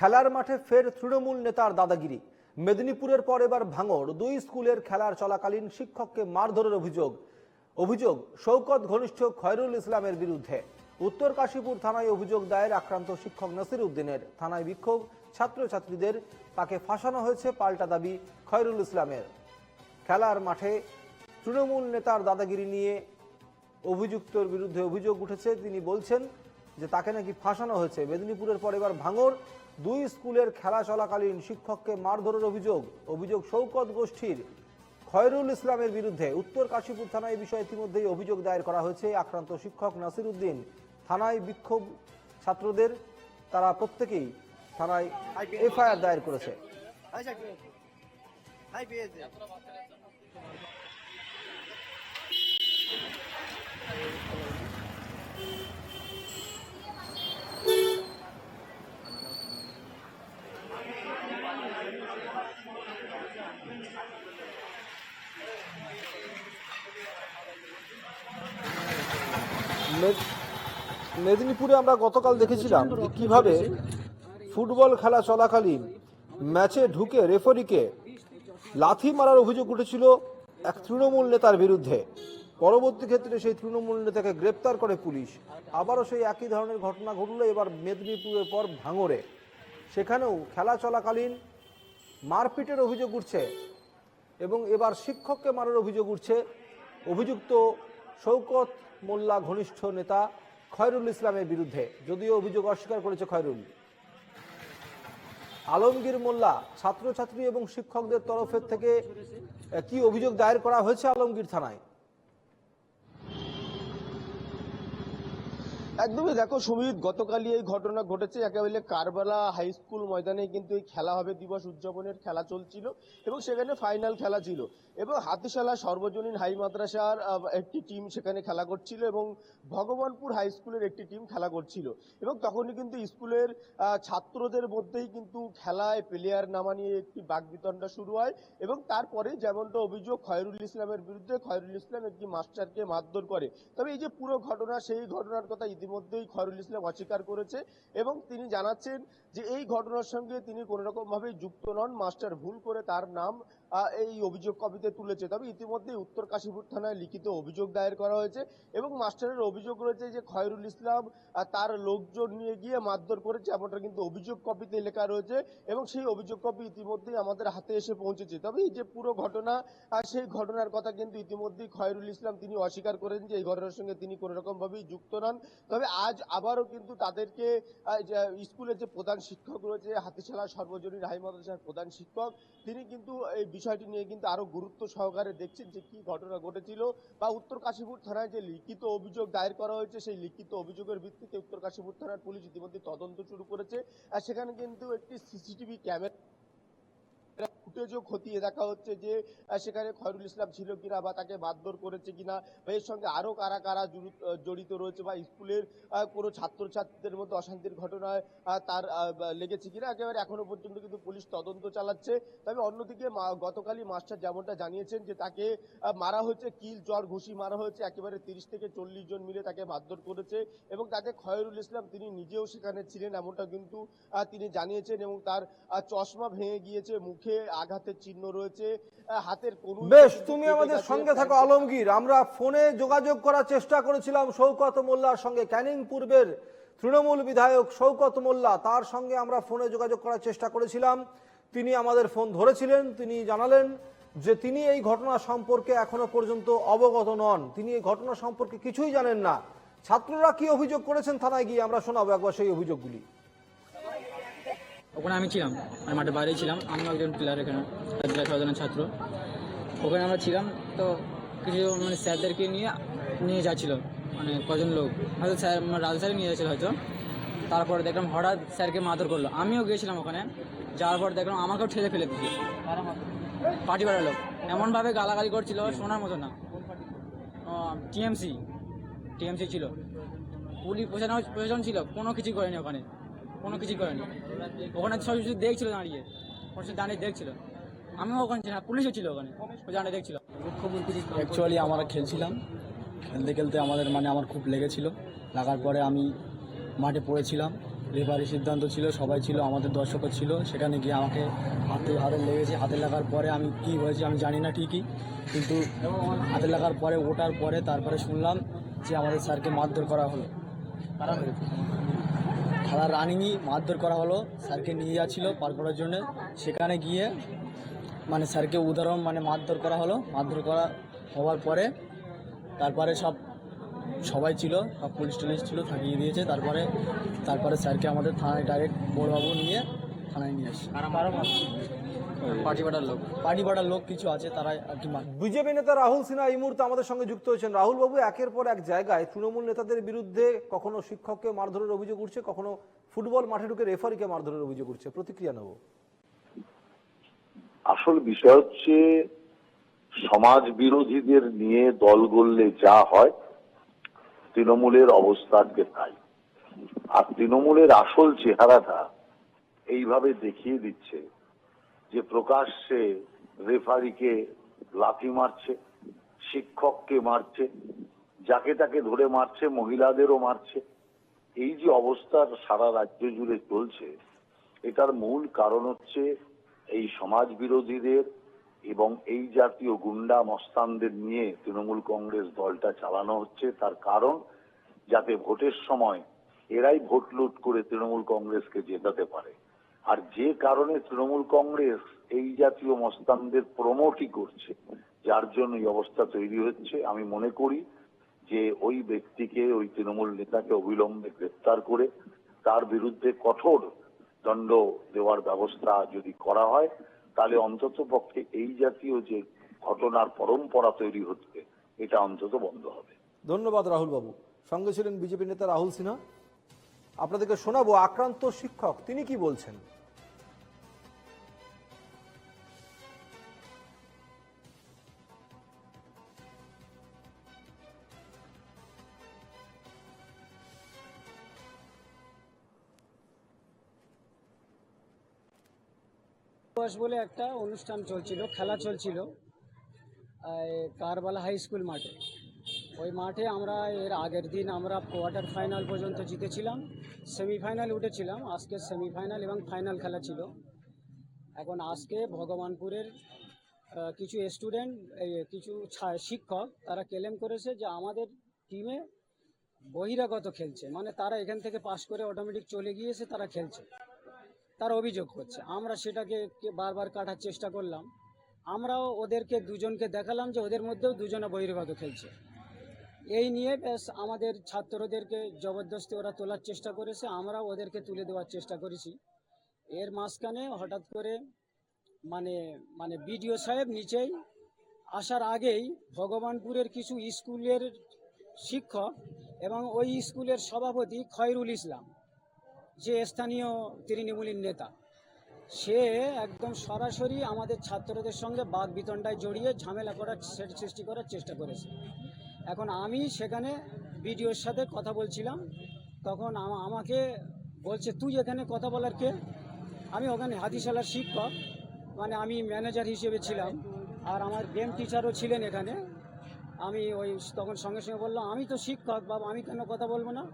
খেলার মাঠে ফের তৃণমূল নেতার দাদাগিরি। মেদিনীপুরের পর এবার ভাঙড়। দুই স্কুলের খেলার চলাকালীন শিক্ষককে মারধরের অভিযোগ। অভিযোগ শৌকত ঘনিষ্ঠ খয়রুল ইসলামের বিরুদ্ধে। উত্তর কাশীপুর থানায় অভিযোগ দায়ের আক্রান্ত শিক্ষক নাসির উদ্দিনের থানায় বিক্ষোভ, ছাত্রছাত্রীদের তাকে ফাঁসানো হয়েছে পাল্টা দাবি খয়রুল ইসলামের। খেলার মাঠে তৃণমূল নেতার দাদাগিরি নিয়ে অভিযুক্তর বিরুদ্ধে অভিযোগ উঠেছে। তিনি বলছেন যে তাকে নাকি ফাঁসানো হয়েছে। মেদিনীপুরের পর এবার ভাঙর দুই স্কুলের খেলা চলাকালীন শিক্ষককে মারধরের অভিযোগ অভিযোগ শৌকত গোষ্ঠীর খয়রুল ইসলামের বিরুদ্ধে। উত্তর কাশীপুর থানায় এই বিষয়ে ইতিমধ্যেই অভিযোগ দায়ের করা হয়েছে। আক্রান্ত শিক্ষক নাসির উদ্দিন থানায় বিক্ষোভ ছাত্রদের, তারা প্রত্যেকেই থানায় এফআইআর দায়ের করেছে। আচ্ছা ঠিক মেদিনীপুরে আমরা গতকাল দেখেছিলাম যে কীভাবে ফুটবল খেলা চলাকালীন ম্যাচে ঢুকে রেফারিকে লাথি মারার অভিযোগ উঠেছিল এক তৃণমূল নেতার বিরুদ্ধে। পরবর্তী ক্ষেত্রে সেই তৃণমূল নেতাকে গ্রেপ্তার করে পুলিশ। আবারও সেই একই ধরনের ঘটনা ঘটলো এবার মেদিনীপুরের পর ভাঙরে সেখানেও খেলা চলাকালীন মারপিটের অভিযোগ উঠছে এবং এবার শিক্ষককে মারার অভিযোগ উঠছে। অভিযুক্ত শৌকত মোল্লা ঘনিষ্ঠ নেতা খয়রুল ইসলামের বিরুদ্ধে, যদিও অভিযোগ অস্বীকার করেছে খয়রুল। আলমগীর মোল্লা ছাত্রছাত্রী এবং শিক্ষকদের তরফের থেকে কি অভিযোগ দায়ের করা হয়েছে আলমগীর থানায়? একদমই দেখো সুমিত গতকালই এই ঘটনা ঘটেছে। একেবারে কারবালা হাই স্কুল ময়দানে কিন্তু এই খেলা হবে, দিবস উদযাপনের খেলা চলছিল এবং সেখানে ফাইনাল খেলা ছিল। এবং হাতিশালা সর্বজনীন হাই মাদ্রাসার একটি টিম সেখানে খেলা করছিল এবং ভগবানপুর হাই স্কুলের একটি টিম খেলা করছিল। এবং তখনই কিন্তু স্কুলের ছাত্রদের মধ্যেই কিন্তু খেলায় প্লেয়ার নামা নিয়ে একটি বাগবিতণ্ডা শুরু হয় এবং তারপরে যেমনটা অভিযোগ, খয়রুল ইসলামের বিরুদ্ধে খয়রুল ইসলাম একটি মাস্টারকে মারধর করে। তবে এই যে পুরো ঘটনা, সেই ঘটনার কথা ইতিমধ্যেই খয়রুল ইসলাম অস্বীকার করেছে এবং তিনি জানাচ্ছেন যে এই ঘটনার সঙ্গে তিনি কোনোরকমভাবে রকম ভাবে যুক্ত নন। মাস্টার ভুল করে তার নাম এই অভিযোগ কপিতে তুলেছে। তবে ইতিমধ্যেই উত্তর কাশীপুর থানায় লিখিত অভিযোগ দায়ের করা হয়েছে এবং মাস্টারের অভিযোগ রয়েছে যে খয়রুল ইসলাম তার লোকজন নিয়ে গিয়ে মারধর করেছে এমনটা কিন্তু অভিযোগ কপিতে লেখা রয়েছে এবং সেই অভিযোগ কপি ইতিমধ্যেই আমাদের হাতে এসে পৌঁছেছে। তবে এই যে পুরো ঘটনা সেই ঘটনার কথা কিন্তু ইতিমধ্যেই খয়রুল ইসলাম তিনি অস্বীকার করেন যে এই ঘটনার সঙ্গে তিনি কোনো রকম ভাবেই যুক্ত নন। তবে আজ আবারও কিন্তু তাদেরকে স্কুলের যে প্রধান শিক্ষক রয়েছে, হাতিশালা সর্বজনীন মাদ্রাসার প্রধান শিক্ষক, তিনি কিন্তু এই বিষয়টি নিয়ে কিন্তু আরও গুরুত্ব সহকারে দেখছেন যে কি ঘটনা ঘটেছিল বা উত্তর কাশীপুর থানায় যে লিখিত অভিযোগ দায়ের করা হয়েছে, সেই লিখিত অভিযোগের ভিত্তিতে উত্তর কাশীপুর থানার পুলিশ ইতিমধ্যে তদন্ত শুরু করেছে। আর সেখানে কিন্তু একটি সিসিটিভি ক্যামেরা ফুটেজও খতিয়ে দেখা হচ্ছে যে সেখানে খয়রুল ইসলাম ছিল কিনা বা তাকে মারধর করেছে কিনা বা এর সঙ্গে আরও কারা কারা জুড়ি- জড়িত রয়েছে বা স্কুলের কোনো ছাত্রছাত্রীদের মধ্যে অশান্তির ঘটনায় তার লেগেছে কিনা, একেবারে এখনও পর্যন্ত কিন্তু পুলিশ তদন্ত চালাচ্ছে। তবে অন্যদিকে গতকালই মাস্টার যেমনটা জানিয়েছেন যে তাকে মারা হয়েছে, কিল জ্বর ঘুষি মারা হয়েছে, একেবারে তিরিশ থেকে চল্লিশ জন মিলে তাকে মারধর করেছে এবং তাকে খয়রুল ইসলাম তিনি নিজেও সেখানে ছিলেন এমনটা কিন্তু তিনি জানিয়েছেন এবং তার চশমা ভেঙে গিয়েছে মুখে আঘাতের চিহ্ন রয়েছে হাতের কোনো বেশ তুমি আমাদের সঙ্গে থাকো আলমগীর। আমরা ফোনে যোগাযোগ করার চেষ্টা করেছিলাম শৌকত মোল্লার সঙ্গে ক্যানিং পূর্বের তৃণমূল বিধায়ক শৌকত মোল্লা তার সঙ্গে আমরা ফোনে যোগাযোগ করার চেষ্টা করেছিলাম। তিনি আমাদের ফোন ধরেছিলেন তিনি জানালেন যে তিনি এই ঘটনা সম্পর্কে এখনও পর্যন্ত অবগত নন। তিনি এই ঘটনা সম্পর্কে কিছুই জানেন না। ছাত্ররা কি অভিযোগ করেছেন থানায় গিয়ে আমরা শোনাবো একবার সেই অভিযোগগুলি। ওখানে আমি ছিলাম আমি মাঠের বাইরেই ছিলাম। আমি একজন প্লেয়ার এখানে প্রায় ছয় জনের ছাত্র। ওখানে আমরা ছিলাম, তো কিছু মানে স্যারদেরকে নিয়ে নিয়ে যাচ্ছিল মানে কজন লোক। হয়তো স্যার মানে রাজু স্যারই নিয়ে যাচ্ছিল হয়তো। তারপরে দেখলাম হঠাৎ স্যারকে মারধর করল। আমিও গিয়েছিলাম ওখানে, যাওয়ার পর দেখলাম আমাকেও ঠেলে ফেলে দিচ্ছে পার্টি বাড়ার লোক। এমনভাবে গালাগালি করছিল, শোনার মতো না। টিএমসি টিএমসি ছিল। পুলিশ প্রশাসন প্রশাসন ছিল, কোনো কিছু করেনি ওখানে। কোনো কিছু করেনি। ওখানে সব কিছু দেখছিল দাঁড়িয়ে। সব দাঁড়িয়ে দেখছিল। আমিও ওখানে ছিলাম, পুলিশও ছিল ওখানে। ও দাঁড়িয়ে দেখছিল। অ্যাকচুয়ালি আমরা খেলছিলাম। খেলতে খেলতে আমাদের মানে আমার খুব লেগেছিল। লাগার পরে আমি মাঠে পড়েছিলাম। রেফারি সিদ্ধান্ত ছিল, সবাই ছিল, আমাদের দর্শকও ছিল। সেখানে গিয়ে আমাকে হাতে হাতে লেগেছে। হাতে লাগার পরে আমি কি হয়েছে আমি জানি না ঠিকই। কিন্তু হাতে লাগার পরে, ওঠার পরে তারপরে শুনলাম যে আমাদের স্যারকে মারধর করা হলো। খেলা রানিংই মারধর করা হলো, স্যারকে নিয়ে যাচ্ছিল পার করার জন্য। সেখানে গিয়ে মানে স্যারকে উদাহরণ মানে মারধর করা হলো। মারধর করা হওয়ার পরে তারপরে সব সবাই ছিল, সব পুলিশ টুলিশ ছিল থাকিয়ে দিয়েছে। তারপরে তারপরে স্যারকে আমাদের থানায় ডাইরেক্ট বড়বাবু নিয়ে থানায় নিয়ে আসছে পার্টি পাটার লোক। পার্টি পাড়ার লোক কিছু আছে তারাই আর কি বিজেপি নেতা রাহুল সিনহা এই মুহূর্তে আমাদের সঙ্গে যুক্ত হয়েছেন। রাহুল বাবু একের পর এক জায়গায় তৃণমূল নেতাদের বিরুদ্ধে কখনো শিক্ষককে মারধরের অভিযোগ উঠছে কখনো ফুটবল মাঠে ঢুকে রেফারিকে মারধরের অভিযোগ উঠছে। প্রতিক্রিয়া নেব। আসল বিষয় হচ্ছে সমাজ বিরোধীদের নিয়ে দল গড়লে যা হয় তৃণমূলের অবস্থা আজকে তাই। আর তৃণমূলের আসল চেহারাটা এইভাবে দেখিয়ে দিচ্ছে যে প্রকাশ্যে রেফারিকে লাথি মারছে, শিক্ষককে মারছে, যাকে তাকে ধরে মারছে, মহিলাদেরও মারছে, এই যে অবস্থার সারা রাজ্য জুড়ে চলছে, এটার মূল কারণ হচ্ছে এই সমাজ বিরোধীদের এবং এই জাতীয় গুন্ডা মস্তানদের নিয়ে তৃণমূল কংগ্রেস দলটা চালানো হচ্ছে। তার কারণ, যাতে ভোটের সময় এরাই ভোট লুট করে তৃণমূল কংগ্রেসকে জেতাতে পারে। আর যে কারণে তৃণমূল কংগ্রেস এই জাতীয় মস্তানদের প্রমোটই করছে, যার জন্য এই অবস্থা তৈরি হচ্ছে, আমি মনে করি যে ওই ব্যক্তিকে, ওই তৃণমূল নেতাকে অবিলম্বে গ্রেপ্তার করে তার বিরুদ্ধে কঠোর দণ্ড দেওয়ার ব্যবস্থা যদি করা হয়, তাহলে অন্তত পক্ষে এই জাতীয় যে ঘটনার পরম্পরা তৈরি হচ্ছে, এটা অন্তত বন্ধ হবে। ধন্যবাদ রাহুল বাবু সঙ্গে ছিলেন বিজেপি নেতা রাহুল সিনহা। আপনাদেরকে শোনাবো আক্রান্ত শিক্ষক, তিনি কি বলছেন? বলে একটা অনুষ্ঠান চলছিল, খেলা চলছিল কারবালা হাই স্কুল মাঠে। ওই মাঠে আমরা এর আগের দিন আমরা কোয়ার্টার ফাইনাল পর্যন্ত জিতেছিলাম, সেমিফাইনাল উঠেছিলাম, আজকে সেমিফাইনাল এবং ফাইনাল খেলা ছিল। এখন আজকে ভগবানপুরের কিছু স্টুডেন্ট কিছু শিক্ষক, তারা ক্লেম করেছে যে আমাদের টিমে বহিরাগত খেলছে। মানে তারা এখান থেকে পাশ করে অটোমেটিক চলে গিয়েছে, তারা খেলছে। তার অভিযোগ করছে। আমরা সেটাকে বারবার কাটার চেষ্টা করলাম। আমরাও ওদেরকে, দুজনকে দেখালাম যে ওদের মধ্যেও দুজনে বহিরাগত খেলছে। এই নিয়ে ব্যাস আমাদের ছাত্রদেরকে জবরদস্তি ওরা তোলার চেষ্টা করেছে, আমরাও ওদেরকে তুলে দেওয়ার চেষ্টা করেছি। এর মাঝখানে হঠাৎ করে মানে মানে বিডিও সাহেব নিচেই আসার আগেই ভগবানপুরের কিছু স্কুলের শিক্ষক এবং ওই স্কুলের সভাপতি খয়রুল ইসলাম, যে স্থানীয় তৃণমূলীর নেতা, সে একদম সরাসরি আমাদের ছাত্রদের সঙ্গে বাঘ বিতণ্ডায় জড়িয়ে ঝামেলা করার সৃষ্টি করার চেষ্টা করেছে। এখন আমি সেখানে বিডিওর সাথে কথা বলছিলাম। তখন আমা- আমাকে বলছে, তুই এখানে কথা বলার কে? আমি ওখানে হাতিশালার শিক্ষক মানে আমি ম্যানেজার হিসেবে ছিলাম। আর আমার গেম টিচারও ছিলেন এখানে। আমি ওই তখন সঙ্গে সঙ্গে বললাম, আমি তো শিক্ষক বাবা, আমি কেন কথা বলব না?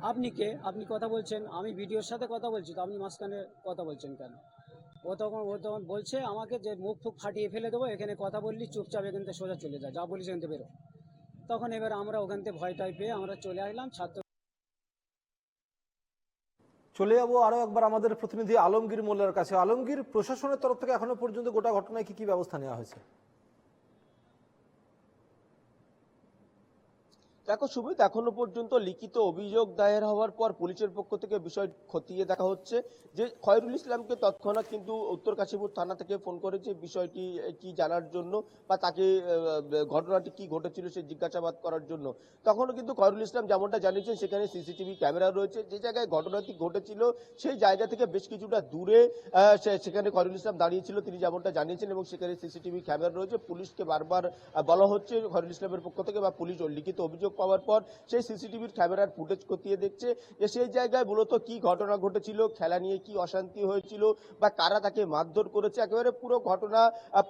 আপনি কে? আপনি কথা বলছেন, আমি ভিডিওর সাথে কথা বলছি, তো আপনি মাঝখানে কথা বলছেন কেন? ও তখন ও তখন বলছে, আমাকে যে মুখ ফুক ফাটিয়ে ফেলে দেবো, এখানে কথা বললি, চুপচাপ এখান থেকে সোজা চলে যা যা বলিস এখান থেকে বেরো। তখন এবার আমরা ওখান থেকে ভয় টাই পেয়ে আমরা চলে আসলাম ছাত্র চলে যাব আরও একবার আমাদের প্রতিনিধি আলমগীর মোল্লার কাছে। আলমগীর, প্রশাসনের তরফ থেকে এখনও পর্যন্ত গোটা ঘটনায় কি কি ব্যবস্থা নেওয়া হয়েছে? দেখো সুমিত এখনও পর্যন্ত লিখিত অভিযোগ দায়ের হওয়ার পর পুলিশের পক্ষ থেকে বিষয় খতিয়ে দেখা হচ্ছে যে খয়রুল ইসলামকে তৎক্ষণাৎ কিন্তু উত্তর কাশীপুর থানা থেকে ফোন করেছে বিষয়টি, কি জানার জন্য বা তাকে ঘটনাটি কি ঘটেছিল সে জিজ্ঞাসাবাদ করার জন্য। তখনও কিন্তু খয়রুল ইসলাম যেমনটা জানিয়েছেন, সেখানে সিসিটিভি ক্যামেরা রয়েছে। যে জায়গায় ঘটনাটি ঘটেছিল, সেই জায়গা থেকে বেশ কিছুটা দূরে সেখানে খয়রুল ইসলাম দাঁড়িয়েছিল, তিনি যেমনটা জানিয়েছেন এবং সেখানে সিসিটিভি ক্যামেরা রয়েছে। পুলিশকে বারবার বলা হচ্ছে খয়রুল ইসলামের পক্ষ থেকে বা পুলিশ লিখিত অভিযোগ অভিযোগ পাওয়ার পর সেই সিসিটিভির ক্যামেরার ফুটেজ খতিয়ে দেখছে যে সেই জায়গায় মূলত কি ঘটনা ঘটেছিল, খেলা নিয়ে কি অশান্তি হয়েছিল বা কারা তাকে মারধর করেছে, একেবারে পুরো ঘটনা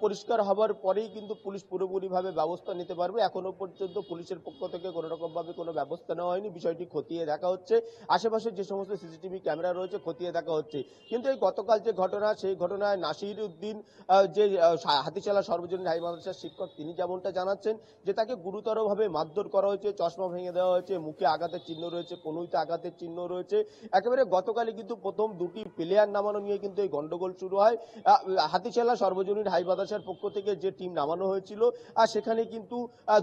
পরিষ্কার হবার পরেই কিন্তু পুলিশ পুরোপুরিভাবে ব্যবস্থা নিতে পারবে। এখনও পর্যন্ত পুলিশের পক্ষ থেকে কোনো রকম ভাবে কোনো ব্যবস্থা নেওয়া হয়নি, বিষয়টি খতিয়ে দেখা হচ্ছে। আশেপাশে যে সমস্ত সিসিটিভি ক্যামেরা রয়েছে, খতিয়ে দেখা হচ্ছে। কিন্তু এই গতকাল যে ঘটনা, সেই ঘটনায় নাসির উদ্দিন যে হাতিশালা সর্বজনীন হাই মাদ্রাসার শিক্ষক, তিনি যেমনটা জানাচ্ছেন যে তাকে গুরুতরভাবে মারধর করা হয়েছে চশমা ভেঙে দেওয়া হয়েছে, মুখে আঘাতের চিহ্ন রয়েছে, কনুইতে আঘাতের চিহ্ন রয়েছে। একেবারে গতকালই কিন্তু প্রথম দুটি প্লেয়ার নামানো নিয়ে কিন্তু এই গন্ডগোল শুরু হয়। হাতিশালা সর্বজনীন হাই মাদ্রাসার পক্ষ থেকে যে টিম নামানো হয়েছিল আর সেখানে কিন্তু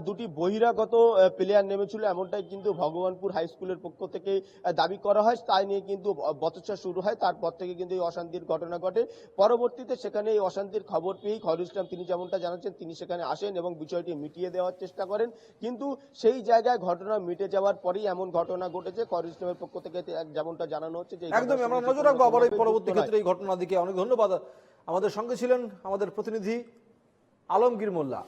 দুটি বহিরাগত প্লেয়ার নেমেছিল, এমনটাই কিন্তু ভগবানপুর হাই স্কুলের পক্ষ থেকে দাবি করা হয়। তাই নিয়ে কিন্তু বচসা শুরু হয়। তারপর থেকে কিন্তু এই অশান্তির ঘটনা ঘটে। পরবর্তীতে সেখানে এই অশান্তির খবর পেয়েই খয়রুল ইসলাম, তিনি যেমনটা জানাচ্ছেন, তিনি সেখানে আসেন এবং বিষয়টি মিটিয়ে দেওয়ার চেষ্টা করেন। কিন্তু সেই জায়গায় ঘটনা মিটে যাওয়ার পরেই এমন ঘটনা ঘটেছে। খয়রুল পক্ষ থেকে যেমনটা জানানো হচ্ছে যে একদম আমরা নজর রাখব। আবার এই পরবর্তী ক্ষেত্রে এই ঘটনার দিকে অনেক ধন্যবাদ। আমাদের সঙ্গে ছিলেন আমাদের প্রতিনিধি আলমগীর মোল্লা।